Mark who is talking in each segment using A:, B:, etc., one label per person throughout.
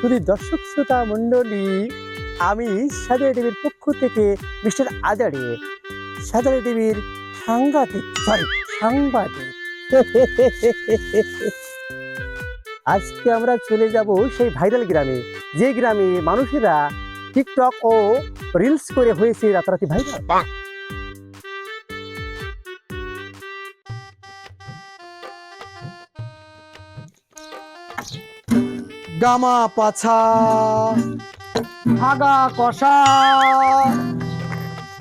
A: শুধু দর্শক, শ্রোতা, মণ্ডলী, আমি সাজারি টিভির পক্ষ থেকে মিস্টার আদারে সাজারি টিভির সরি সাংবাদিক। আজকে আমরা চলে যাব সেই ভাইরাল গ্রামে, যে গ্রামে মানুষেরা টিকটক ও রিলস করে হয়েছে রাতারাতি ভাইরাল।
B: গামা পাছা আগা কষা।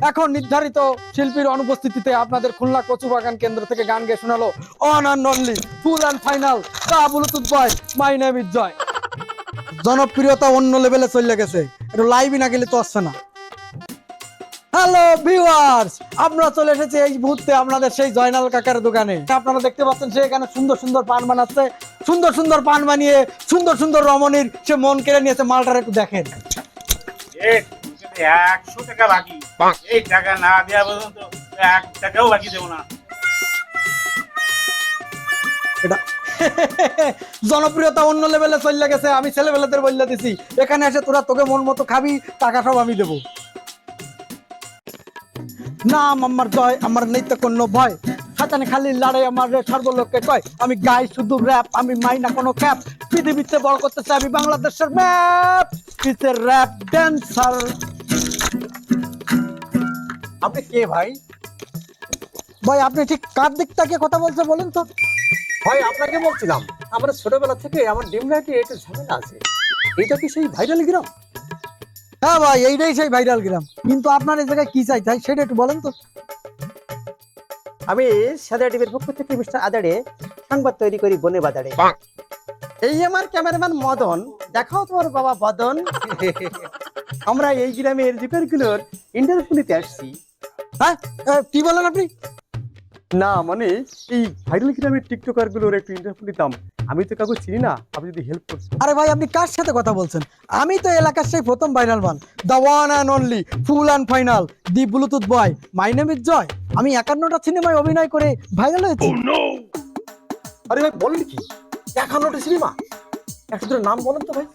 B: এখন নির্ধারিত শিল্পীর অনুপস্থিতিতে আপনাদের খুলনা কচু বাগান কেন্দ্র থেকে গান গেয়ে শোনালো one and only, full and final bluetooth boy my name is Joy. জনপ্রিয়তা অন্য লেভেলে চলে গেছে, একটু লাইভই না গেলে তো আসছে না। হ্যালো ভিউয়ার্স আমরা চলে এসেছি এই মুহূর্তে আপনাদের সেই জয়নাল কাকার দোকানে। আপনারা দেখতে পাচ্ছেন সে এখানে সুন্দর সুন্দর পান বানাচ্ছে সুন্দর সুন্দর পান বানিয়ে সুন্দর সুন্দর রমণীর সে মন কেড়ে নিয়েছে। মালটার একটু দেখেন।
C: একশো টাকা বাকি এই টাকা না দেওয়া পর্যন্ত এক টাকাও বাকি দেবো না।
B: এটা জনপ্রিয়তা অন্য লেভেলে চলে গেছে আমি ছেলেবেলাদের বললে দিছি। এখানে এসে তোরা তোকে মন মতো খাবি টাকা সব আমি দেবো। নাম আমার জয় আমার নেই তো কোনো ভয়। খাতানে খালি লড়াই আমার রে সর্বলোককে কয়। আমি গাই শুধু র্যাপ আমি মাই না কোনো ক্যাপ পৃথিবীতে বড় করতে চাই আমি বাংলাদেশের ম্যাপ পিসের র্যাপ ড্যান্সার
A: আপনি কে ভাই?
B: ভাই আপনি ঠিক কার দিক থেকে কথা বলছে বলেন তো?
A: ভাই আপনাকে বলছিলাম আমার ছোটবেলা থেকে আমার ডিম লাইটে একটু ঝামেলা আছে। এটা কি সেই ভাইরাল গ্রাম
B: হ্যাঁ ভাই এইটাই সেই ভাইরাল গ্রাম কিন্তু আপনার এই জায়গায় কি চাই? তাই সেটা একটু বলেন তো।
A: আমি সাদা টিভির পক্ষ থেকে মিস্টার আদারে সংবাদ তৈরি করি বনে বাজারে। এই আমার ক্যামেরাম্যান মদন দেখাও তোমার বাবা বদন। আমরা এই গ্রামের রিপেয়ারগুলোর ইন্টারভিউ নিতে আসছি।
B: হ্যাঁ কি বলেন আপনি?
A: না মানে এই ভাইরাল গ্রামের টিকটকারগুলোর একটু ইন্টারভিউ নিতাম আমি তো কাউকে চিনি না আপনি যদি হেল্প করছেন
B: আরে ভাই আপনি কার সাথে কথা বলছেন? আমি তো এলাকার সেই প্রথম viral man the one and only full and final the bluetooth boy my name is Joy আমি একান্নটা সিনেমায় অভিনয় করে ভাইরাল হয়েছি।
A: আরে ভাই বলেন কি? একান্নটা সিনেমা একটু দুটো নাম বলেন তো ভাই।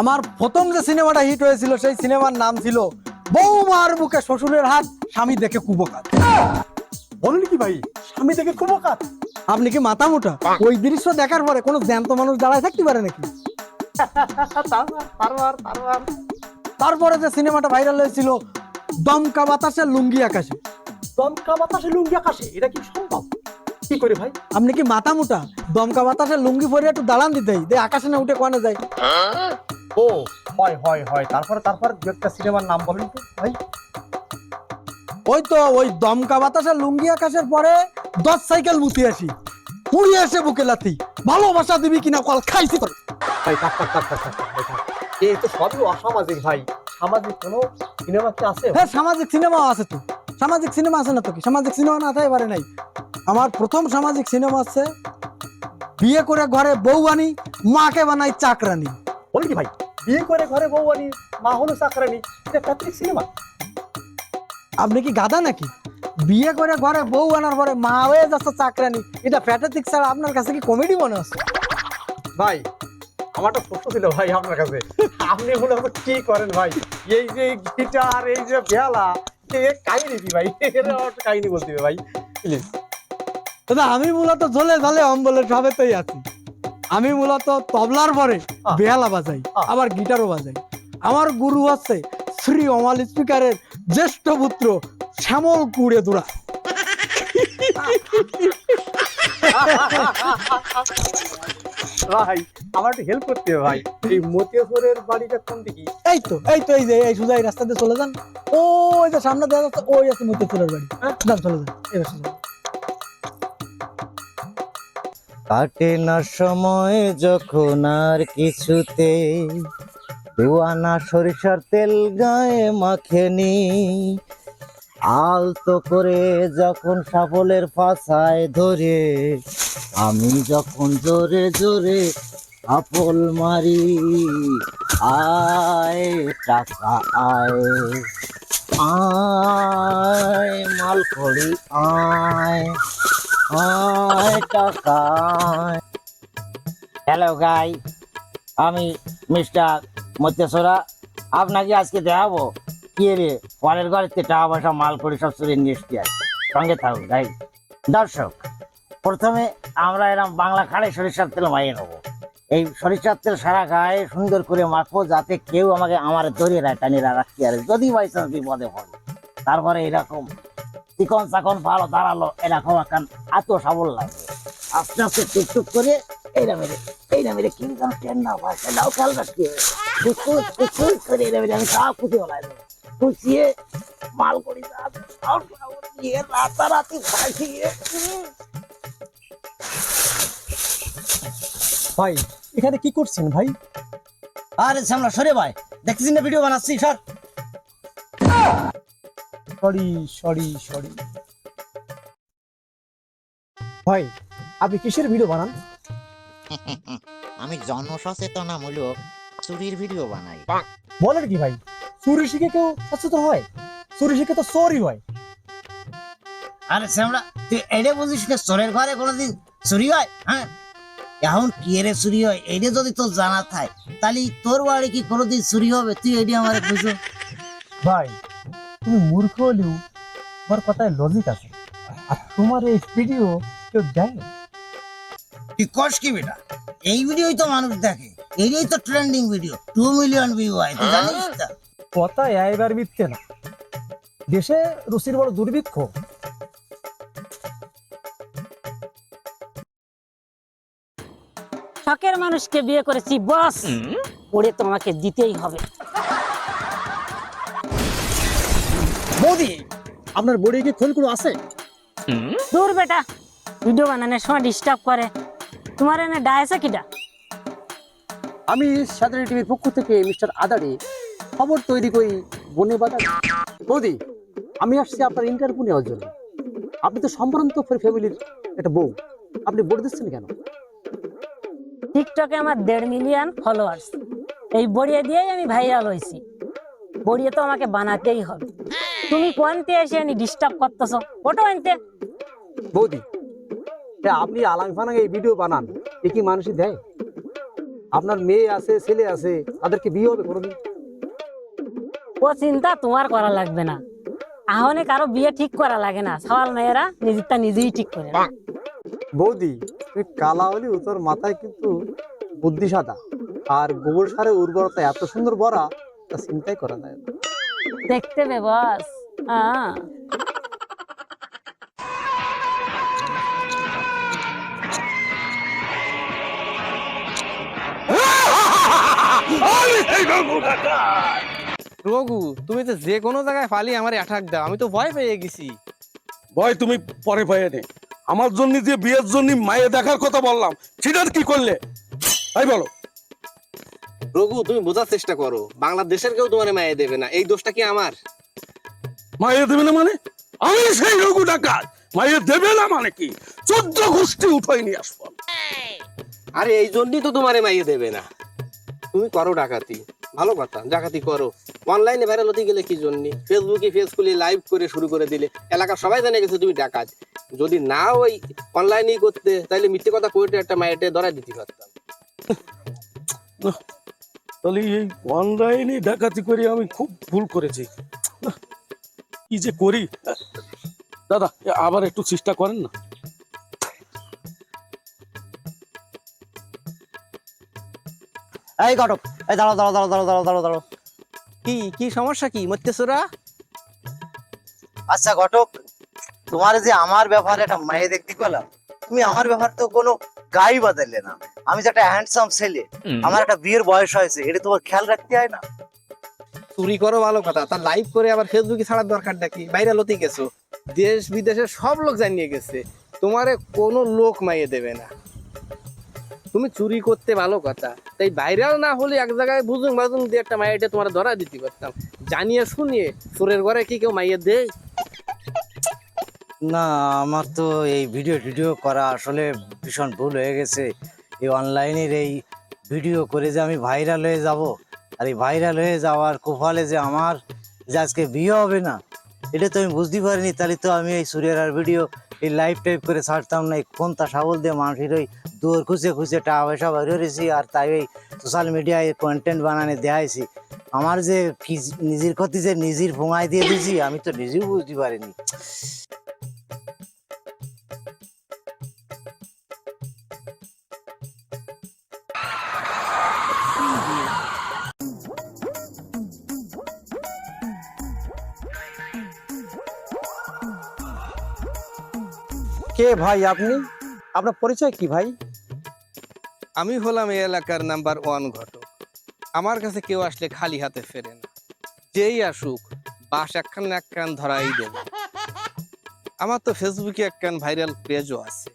B: আমার প্রথম যে সিনেমাটা হিট হয়েছিল সেই সিনেমার নাম ছিল বৌমার বুকে শ্বশুরের হাত স্বামী দেখে কুবকাত
A: বলেন কি ভাই? স্বামী দেখে খুব অকাত
B: আপনি কি মাথা মোটা? ওই দৃশ্য দেখার পরে কোনো জ্যান্ত মানুষ দাঁড়ায় থাকতে পারে নাকি? তারপরে যে সিনেমাটা ভাইরাল হয়েছিল দমকা বাতাসে লুঙ্গি আকাশে।
A: দমকা বাতাসে লুঙ্গি আকাশে? এটা কি সম্ভব? কি করে ভাই?
B: আপনি কি মাথা মোটা? দমকা বাতাসে লুঙ্গি পরে একটু দাঁড়ান দিতেই দে আকাশে না উঠে কোয়ানে যায়?
A: ও হয় হয় হয়। তারপরে তারপর একটা সিনেমার নাম বলেন তো ভাই।
B: ওই তো ওই দমকা বাতাসে লুঙ্গি আকাশের পরে দশ সাইকেল মুতি আসি। পুড়িয়ে এসে বুকে লাথি ভালোবাসা দিবি কিনা কল খাইছি তোর।
A: ভাই থাক থাক থাক থাক। এ তো সবই অসামাজিক ভাই। সামাজিক কোনো সিনেমা কি আছে?
B: হ্যাঁ সামাজিক সিনেমাও আছে তো। সামাজিক সিনেমা আছে না তো কি? সামাজিক সিনেমা না থাকে এবারে নাই। আমার প্রথম সামাজিক সিনেমা আছে বিয়ে করে ঘরে বউ আনি মাকে বানাই চাকরানি।
A: বলেন কি ভাই বিয়ে করে ঘরে বউ আনি মা হলো চাকরানি এটা প্যাত্রিক সিনেমা
B: আপনি কি গাদা নাকি? বিয়ে করে ঘরে বউ আনার পরে মা হয়ে যাচ্ছে চাকরানি। এটা ফ্যাটাতিক ছাড়া আপনার কাছে কি কমেডি মনে হচ্ছে
A: ভাই আমার একটা প্রশ্ন ছিল ভাই আপনার কাছে। আপনি মূলত কি করেন ভাই? এই যে গিটার এই যে বেলা কাহিনী কি ভাই? কাহিনী বলতে ভাই প্লিজ
B: দাদা আমি মূলত ঝোলে ঝালে অম্বলে সবেতেই আছি। আমি মূলত তবলার পরে বেহালা বাজাই। আবার গিটারও বাজাই। আমার গুরু হচ্ছে শ্রী অমাল স্পিকারের জ্যেষ্ঠ পুত্র শ্যামল কুড়ে দুরা।
A: ভাই আমার একটু হেল্প করতে হবে ভাই। এই মতিয়াপুরের বাড়িটা কোন দিকে?
B: এই তো এই তো এই যে এই সোজা এই রাস্তা দিয়ে চলে যান। ও ওই যে সামনে দেখা যাচ্ছে ওই আছে মতিপুরের বাড়ি। হ্যাঁ? যান চলে যান এই রাস্তা যান।
D: কাটে না সময় যখন আর কিছুতে দুয়ানা সরিষার তেল গায়ে মাখে মাখেনি। আলতো করে যখন সাফলের পাছায় ধরে, আমি যখন জোরে জোরে আপল মারি, আয় টাকা, আয় আয় মাল করি আয় আয় টাকা হ্যালো গাই আমি মিস্টার মত্যসরা আপনাকে আজকে দেখাবো কি রে, পরের থেকে টাকা পয়সা, মাল করে সব চুরি নিয়ে এসছি আর সঙ্গে থাকুন, তাই? দর্শক, প্রথমে আমরা এরকম বাংলা খাড়ে সরিষার তেল মাইয়ে নেব। এই সরিষার তেল সারা গায়ে সুন্দর করে মাখবো যাতে কেউ আমাকে আমার ধরে রায় টানিয়ে রাখতে পারে। যদি বাই চান্স বিপদে পড়ে। তারপরে এরকম চিকন চাকন ভালো দাঁড়াল এরকম এখন এত সাবল লাগবে। আস্তে আস্তে টুকটুক করে, এই নামে এইটা মেরে কি যেন ট্রেন না পায় সেটাও খেয়াল রাখতে হবে। করে আমি সব খুশি বলাই দেবো খুশিয়ে মাল দিয়ে রাতারাতি ভাসিয়ে
A: ভাই এখানে কি করছেন ভাই?
D: আরে সামলা সরে ভাই। না ভিডিও বানাচ্ছি? সর।
A: Sorry sorry sorry. ভাই আপনি কিসের ভিডিও বানান?
E: আমি জনসচেতনামূলক। চুরির ভিডিও বানাই।
A: বলেন কি ভাই চুরি শিখে কেউ সচেতন হয়? চুরি শিখে তো চোরই হয়।
D: আরে শ্যামলা তুই এটা বুঝিস না চোরের ঘরে কোনোদিন চুরি হয়? হ্যাঁ? এখন কি রে চুরি হয়? এটা যদি তোর জানা থাকে তাহলে তোর বাড়ি কি কোনোদিন চুরি হবে? তুই এটি আমার বুঝো।
A: ভাই তুমি মূর্খ হলেও তোমার কথায় লজিক আছে। আর তোমার এই ভিডিও কেউ দেখে
D: তুই কস কি বেটা? এই ভিডিওই তো মানুষ দেখে। এইটাই তো trending video two million view হয় তুই জানিস তা?
A: কথা এবার মিথ্যে না। দেশে রুচির বড় দুর্ভিক্ষ।
F: শখের মানুষকে বিয়ে করেছি বস। ওরে তোমাকে দিতেই হবে।
A: মোদি আপনার বডি কি খোলকুলো আছে?
F: দূর বেটা ভিডিও বানানোর সময় ডিস্টার্ব করে। তোমার এনে ডায়েছে কিটা?
A: আমি সাধারণ টিভির পক্ষ থেকে মিস্টার আদারে খবর তৈরি করি বনে বাজার বৌদি আমি আসছি আপনার ইন্টারভিউ নেওয়ার জন্য। আপনি তো সম্ভ্রান্ত ফ্যামিলির একটা বউ। আপনি বলে দিচ্ছেন কেন?
F: টিকটকে আমার দেড় মিলিয়ন ফলোয়ার্স এই বড়িয়া দিয়েই আমি ভাইরাল হয়েছি। বড়িয়া তো আমাকে বানাতেই হবে। তুমি কোনতে এসে আমি ডিস্টার্ব করতেছো? ওটো আনতে।
A: বৌদি আপনি আলাং ফালাং এই ভিডিও বানান এ কি মানুষই দেয়? আপনার মেয়ে আছে ছেলে আছে তাদেরকে বিয়ে হবে কোনোদিন?
F: ও চিন্তা তোমার করা লাগবে না। আহনে কারও বিয়ে ঠিক করা লাগে না। সওয়াল মেয়েরা নিজেরটা নিজেই ঠিক করে
A: বৌদি তুমি কালা হলে তোর মাথায় কিন্তু বুদ্ধি সাদা। আর গোবর সারের উর্বরতা এত সুন্দর ভরা তা চিন্তাই করা যায় না।
F: দেখতে বে বস। হ্যাঁ
B: রঘু তুমি তো যে কোনো জায়গায় ফালি আমার অ্যাটাক দাও আমি তো ভয় পেয়ে গেছি।
G: ভয় তুমি পরে ভয়ে নে। আমার জন্য যে বিয়ের জন্য মায়ে দেখার কথা বললাম সেটার কি করলে? তাই বলো।
H: রঘু তুমি বোঝার চেষ্টা করো বাংলাদেশের কেউ তোমার মায়ে দেবে না এই দোষটা কি আমার?
G: মায়ে দেবে না মানে? আমি সেই রঘু ডাকাত মায়ে দেবে না মানে কি? চোদ্দ গোষ্ঠী উঠাই নিয়ে আসব।
H: আরে এই জন্যই তো তোমারে মাইয়ে দেবে না। তুমি করো ডাকাতি। ভালো কথা, ডাকাতি করো। অনলাইনে ভাইরাল হতে গেলে কি জন্য? ফেসবুকে ফেস খুলে লাইভ করে শুরু করে দিলে। এলাকার সবাই জানে গেছে তুমি ডাকাত। যদি না ওই অনলাইনেই করতে তাহলে মিথ্যে কথা কইতে একটা মায়েটে ধরা দিতে পারতাম।
G: তাহলে এই অনলাইনে ডাকাতি করে আমি খুব ভুল করেছি। কি যে করি? দাদা আবার একটু চেষ্টা করেন না।
D: এই ঘটক এই দাঁড়াও দাঁড়াও দাঁড়াও দাঁড়াও দাঁড়াও দাঁড়াও। দাঁড়াও
B: কি কি সমস্যা কি? মত্যসুরা
D: আচ্ছা ঘটক তোমার যে আমার ব্যাপারে একটা মেয়ে দেখতে পেলাম তুমি আমার ব্যাপারে তো কোনো গাই বাদাইলে না। আমি যে একটা হ্যান্ডসাম ছেলে আমার একটা বিয়ের বয়স হয়েছে এটা তোমার খেয়াল রাখতে হয় না?
H: চুরি করো ভালো কথা তার লাইভ করে আবার ফেসবুকে ছাড়ার দরকার নাকি? বাইরে হতে গেছো। দেশ বিদেশের সব লোক জানিয়ে গেছে তোমারে কোনো লোক মাইয়ে দেবে না। তুমি চুরি করতে ভালো কথা। তাই ভাইরাল না হলে এক জায়গায় বুঝুন বাজুন দিয়ে একটা মাইয়েটে তোমার ধরা দিতে পারতাম। জানিয়ে শুনিয়ে চোরের ঘরে কি কেউ মাইয়ে দেয়?
D: না, আমার তো এই ভিডিও টিডিও করা আসলে ভীষণ ভুল হয়ে গেছে। এই অনলাইনের এই ভিডিও করে যে আমি ভাইরাল হয়ে যাব। আর এই ভাইরাল হয়ে যাওয়ার কুফলে যে আমার যে আজকে বিয়ে হবে না, এটা তো আমি বুঝতে পারিনি। তাহলে তো আমি এই সুরের আর ভিডিও এই লাইফ টাইপ করে ছাড়তাম না। কোনটা সাবল দিয়ে মানুষের ওই দূর খুঁজে খুঁজে টাকা পয়সা বের করেছি আর তাই ওই সোশ্যাল মিডিয়ায় কন্টেন্ট বানানে দেখাইছি। আমার যে নিজের ক্ষতি যে নিজের ভোঙায় দিয়ে দিয়েছি, আমি তো নিজেও বুঝতে পারিনি।
A: ভাই আপনি? আপনার পরিচয় কি ভাই?
H: আমি হলাম এই এলাকার নাম্বার ওয়ান ঘটক। আমার কাছে কেউ আসলে খালি হাতে ফেরে না। যেই আসুক বাস একখান একখান ধরাই দেবে। আমার তো ফেসবুকে একখান ভাইরাল পেজও আছে।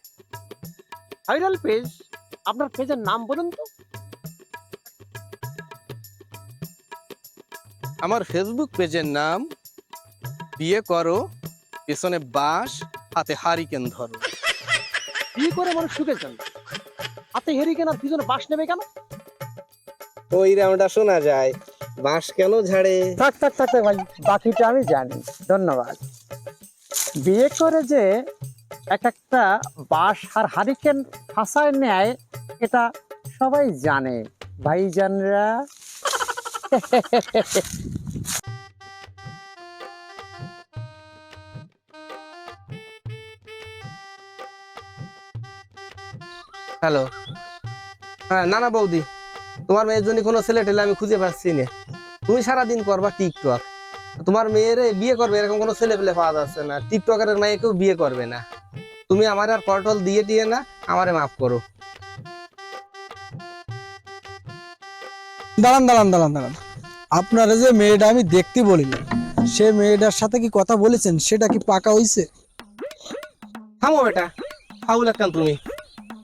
A: ভাইরাল পেজ আপনার পেজের নাম বলুন তো।
H: আমার ফেসবুক পেজের নাম বিয়ে করো পেছনে বাস হাতে হারিকেন ধরো।
A: বিয়ে করে মানুষ সুখে যান হাতে হেরি কেনার পিছনে বাস নেবে কেন?
H: ওই রাউন্ডটা শোনা যায়। বাস কেন ঝাড়ে?
A: থাক থাক থাক থাক ভাই বাকিটা আমি জানি। ধন্যবাদ। বিয়ে করে যে এক একটা বাঁশ আর হারিকেন ফাঁসায় নেয় এটা সবাই জানে। ভাইজানরা?
H: হ্যালো। হ্যাঁ না না বৌদি তোমার মেয়ের জন্য কোনো ছেলে টেলে আমি খুঁজে পাচ্ছি না। তুমি সারাদিন করবা টিকটক। তোমার মেয়ের বিয়ে করবে এরকম কোনো ছেলে পেলে পাওয়া যাচ্ছে না। টিকটকের মেয়ে কেউ বিয়ে করবে না। তুমি আমার আর কন্ট্রোল দিয়ে দিয়ে না আমারে মাফ করো।
B: দাঁড়ান দাঁড়ান দাঁড়ান দাঁড়ান। আপনারা যে মেয়েটা আমি দেখতে বলিনি সে মেয়েটার সাথে কি কথা বলেছেন? সেটা কি পাকা হইছে?
H: থামো বেটা ফাউল একখান তুমি।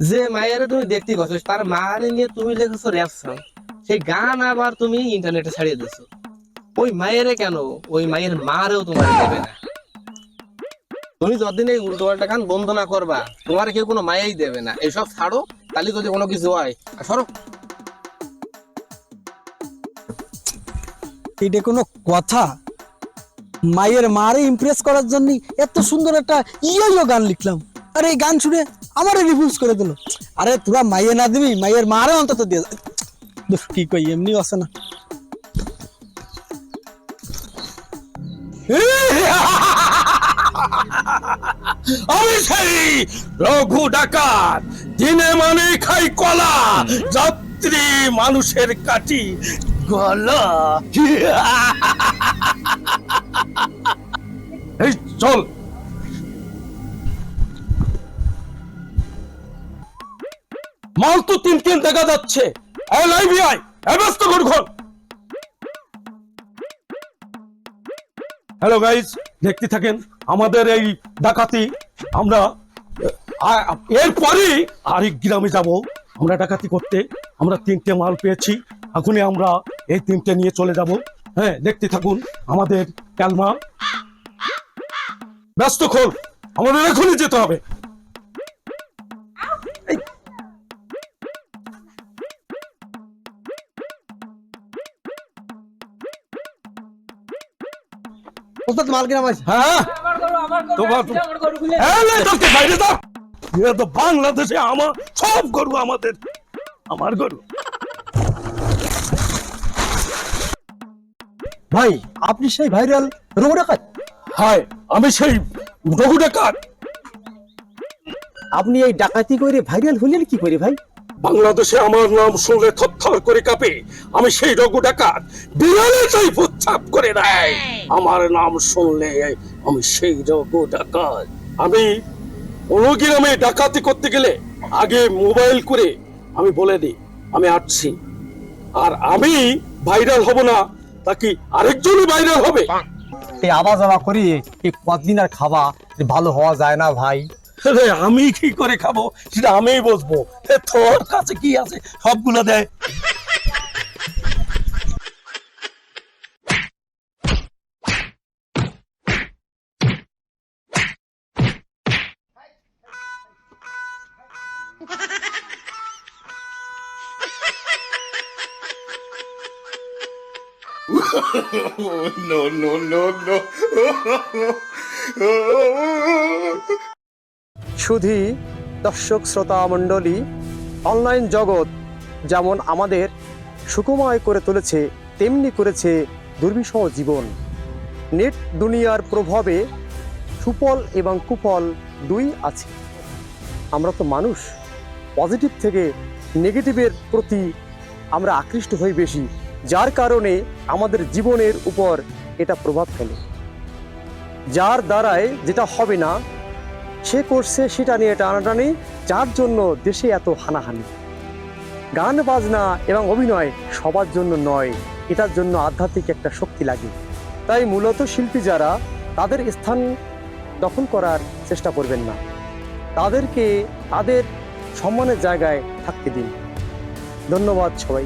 H: যে মায়ের তুমি দেখতে গেছো, তার মারে নিয়ে তুমি লিখেছো র্যাপ সং সেই গান আবার তুমি ইন্টারনেটে ছাড়িয়ে দিছো। ওই মায়েরে কেন? ওই মায়ের মারেও তোমার দেবে না। তুমি যতদিন এই উল্টো পাল্টা গান বন্ধ না করবা, তোমার কেউ কোনো মায়াই দেবে না। এইসব ছাড়ো, তাহলে যদি কোনো কিছু হয় সরো।
B: এটা কোনো কথা? মায়ের মারে ইমপ্রেস করার জন্য এত সুন্দর একটা ইয়ো গান লিখলাম। আরে এই গান শুনে আমারে রিভিউজ করে দিল। আরে তোরা মাইয়ে না দিবি মায়ের মারে অন্তত দিয়ে কি কই, এমনি আছে না।
G: রঘু ডাকাত, দিনে মানে খাই কলা, যাত্রী মানুষের কাটি গলা। এই চল। মাল তো তিন তিন দেখা যাচ্ছে। এই লাইভি আয় এই ব্যস্ত কর ঘর। হ্যালো গাইস দেখতে থাকেন আমাদের এই ডাকাতি আমরা এরপরই আরেক গ্রামে যাব। আমরা ডাকাতি করতে আমরা তিনটে মাল পেয়েছি। এখনই আমরা এই তিনটে নিয়ে চলে যাব। হ্যাঁ দেখতে থাকুন আমাদের ক্যালমা। ব্যস্ত খোল আমাদের এখনই যেতে হবে।
B: ওস্তাদ মাল কিনা পাইছে।
G: হ্যাঁ। তোমার হ্যাঁ, লে, তোকে বাইরে দাও। এরা তো বাংলাদেশে আমার সব গরু আমাদের আমার গরু।
A: ভাই আপনি সেই ভাইরাল রোগ ডাকাত
G: হায় আমি সেই রঘু ডাকাত
A: আপনি এই ডাকাতি করে ভাইরাল হলেন কি করে ভাই?
G: বাংলাদেশে আমার নাম শুনলে থরথর করে কাঁপে। আমি সেই রঘু ডাকাত বিড়ালে চাই ফুচ্ছাপ করে দেয়। আমার নাম শুনলে আমি সেই রঘু ডাকাত। আমি কোনো গ্রামে ডাকাতি করতে গেলে আগে মোবাইল করে আমি বলে দিই, আমি আসছি। আর আমি ভাইরাল হব না, তা কি আরেকজনই ভাইরাল হবে?
A: এই আওয়া করি এই কতদিন আর খাওয়া ভালো হওয়া যায় না ভাই।
G: আমি কি করে খাব? সেটা আমিই বসবো। তোর কাছে কি আছে? সবগুলো দেয়
C: no, no, no, no.
A: শুধু দর্শক শ্রোতা মণ্ডলী অনলাইন জগৎ যেমন আমাদের সুকুময় করে তুলেছে, তেমনি করেছে দুর্বিষহ জীবন। নেট দুনিয়ার প্রভাবে সুফল এবং কুফল দুই আছে। আমরা তো মানুষ পজিটিভ থেকে নেগেটিভের প্রতি আমরা আকৃষ্ট হই বেশি, যার কারণে আমাদের জীবনের উপর এটা প্রভাব ফেলে। যার দ্বারায় যেটা হবে না সে করছে সেটা নিয়ে টানাটানি, যার জন্য দেশে এত হানাহানি। গান, বাজনা এবং অভিনয় সবার জন্য নয়, এটার জন্য আধ্যাত্মিক একটা শক্তি লাগে। তাই মূলত শিল্পী যারা তাদের স্থান দখল করার চেষ্টা করবেন না। তাদেরকে তাদের সম্মানের জায়গায় থাকতে দিন। ধন্যবাদ সবাই